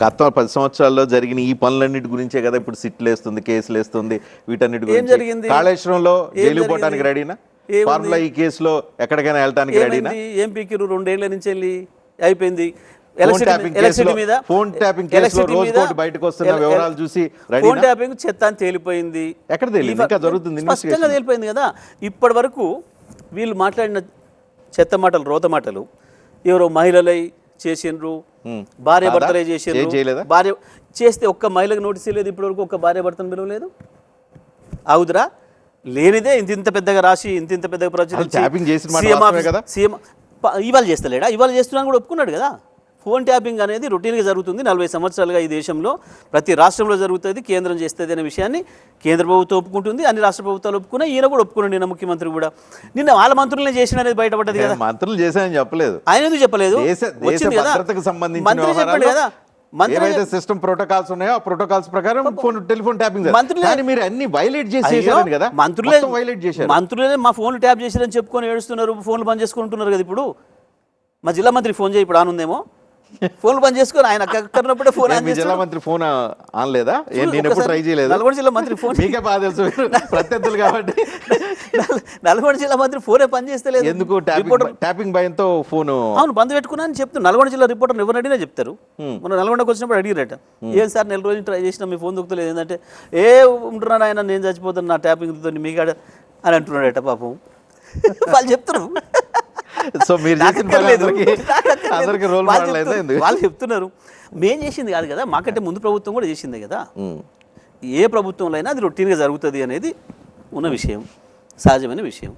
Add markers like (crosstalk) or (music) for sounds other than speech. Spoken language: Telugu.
గత పది సంవత్సరాల్లో జరిగిన ఈ పనులన్నిటి గురించే కదా ఇప్పుడు సిట్లు వేస్తుంది కేసులు వేస్తుంది వీటన్నిటి గురించి? కాళేశ్వరంలో జైలు? పోవడానికి రెడీనా? ఫార్ములా ఈ కేసులో ఎక్కడికైనా వెళ్ళటానికి రెడీనా ఏం పీకిరు రెండేళ్ళ నుంచి వెళ్ళి అయిపోయింది ఫోన్ ట్యాపింగ్ కేసులో రోజు బయటకు వస్తున్న వివరాలు చూసి ఫోన్ రెడీనా ట్యాపింగ్ చెత్త అని తేలిపోయింది ఎక్కడ తేలింది? ఈ ఫ- ఇంకా జరుగుతుంది స్పష్టంగా investigation. తేలిపోయింది కదా ఇప్పటి వరకు వీళ్ళు మాట్లాడిన చెత్త మాటలు రోత మాటలు ఎవరో మహిళలై చేసిండ్రు. భార్య? భర్తలే చేసిండ్రు? భార్య చేస్తే ఒక్క మహిళకు నోటీస్ లేదు ఇప్పటి వరకు ఒక్క భార్య భర్తను పిలవలేదు? అవుదురా లేనిదే ఇంత ఇంత పెద్దగా రాసి ఇంత ఇంత పెద్దగా ప్రచురించి సీఎం ఇవాళ చేస్తలేడా? ఇవాళ చేస్తున్నాను కూడా ఒప్పుకున్నాడు కదా? ఫోన్ ట్యాపింగ్ అనేది రొటీన్గా జరుగుతుంది. నలభై సంవత్సరాలుగా ఈ దేశంలో ప్రతి రాష్ట్రంలో జరుగుతుంది కేంద్రం చేస్తుంది అనే విషయాన్ని కేంద్ర ప్రభుత్వం ఒప్పుకుంటుంది. అన్ని రాష్ట్ర ప్రభుత్వాలు ఒప్పుకున్నాయి ఈయన కూడా ఒప్పుకున్నాడు నిన్న ముఖ్యమంత్రి కూడా. నిన్న వాళ్ళ మంత్రులనే చేసిన అనేది బయటపడ్డది కదా. మంత్రులు చేశానని చెప్పలేదు. ఆయన ఎందుకు చెప్పలేదు? వచ్చింది కదా. మంత్రి చెప్పాడు కదా. ఏవైతే సిస్టమ్ ప్రోటోకాల్స్ ఉన్నాయో ఆ ప్రోటోకాల్స్ ప్రకారం ఫోన్ టెలిఫోన్ ట్యాపింగ్. మంత్రులే- మీరు అన్ని వైలేట్ కదా? మంత్రులే వైలేట్ చేశారు. మంత్రులే మా ఫోన్లు ట్యాప్ చేశారని చెప్పుకొని ఏడుస్తున్నారు ఫోన్లు బంద్ చేసుకుంటున్నారు కదా ఇప్పుడు? మా జిల్లా మంత్రి ఫోన్ చేయి ఇప్పుడు ఆనుందేమో ఫోన్లు బంద్ చేసుకొని ఆయన అక్కడినప్పుడే ఫోన్ మీ జిల్లా. మంత్రి ఫోన్ ఆన్ లేదా నేను ఎప్పుడు ట్రై చేయలేదు? నల్గొండ జిల్లా మంత్రి ఫోన్ మీకే బాగా తెలుసు ప్రత్యర్థులు కాబట్టి. నల్- నల్గొండ జిల్లా మంత్రి ఫోనే పని చేస్తలేదు. ఎందుకు? ట్యాపింగ్ ట్యాపింగ్ భయంతో ఫోన్ అవును బంద్ పెట్టుకున్నా అని చెప్తాను నల్గొండ జిల్లా రిపోర్టర్ ఎవరు అడిగినా చెప్తారు. మన నల్గొండకు వచ్చినప్పుడు అడిగిరట ఏం సార్ నెల రోజులు ట్రై చేసినా మీ ఫోన్ దొక్కుతలేదు ఏంటంటే ఏ ఉంటున్నాను ఆయన? నేను చచ్చిపోతాను నా ట్యాపింగ్తో మీకాడ అని అంటున్నాడట పాపం. (laughs) వాళ్ళు చెప్తున్నారు. సో మీరు. అందరికీ రోల్ వాళ్ళు మోడల్ అయితే వాళ్ళు చెప్తున్నారు. మేం చేసింది కాదు కదా మాకంటే ముందు ప్రభుత్వం కూడా చేసిందే కదా. ఏ ప్రభుత్వంలో అయినా అది రొటీన్గా జరుగుతుంది అనేది ఉన్న విషయం సహజమైన విషయం.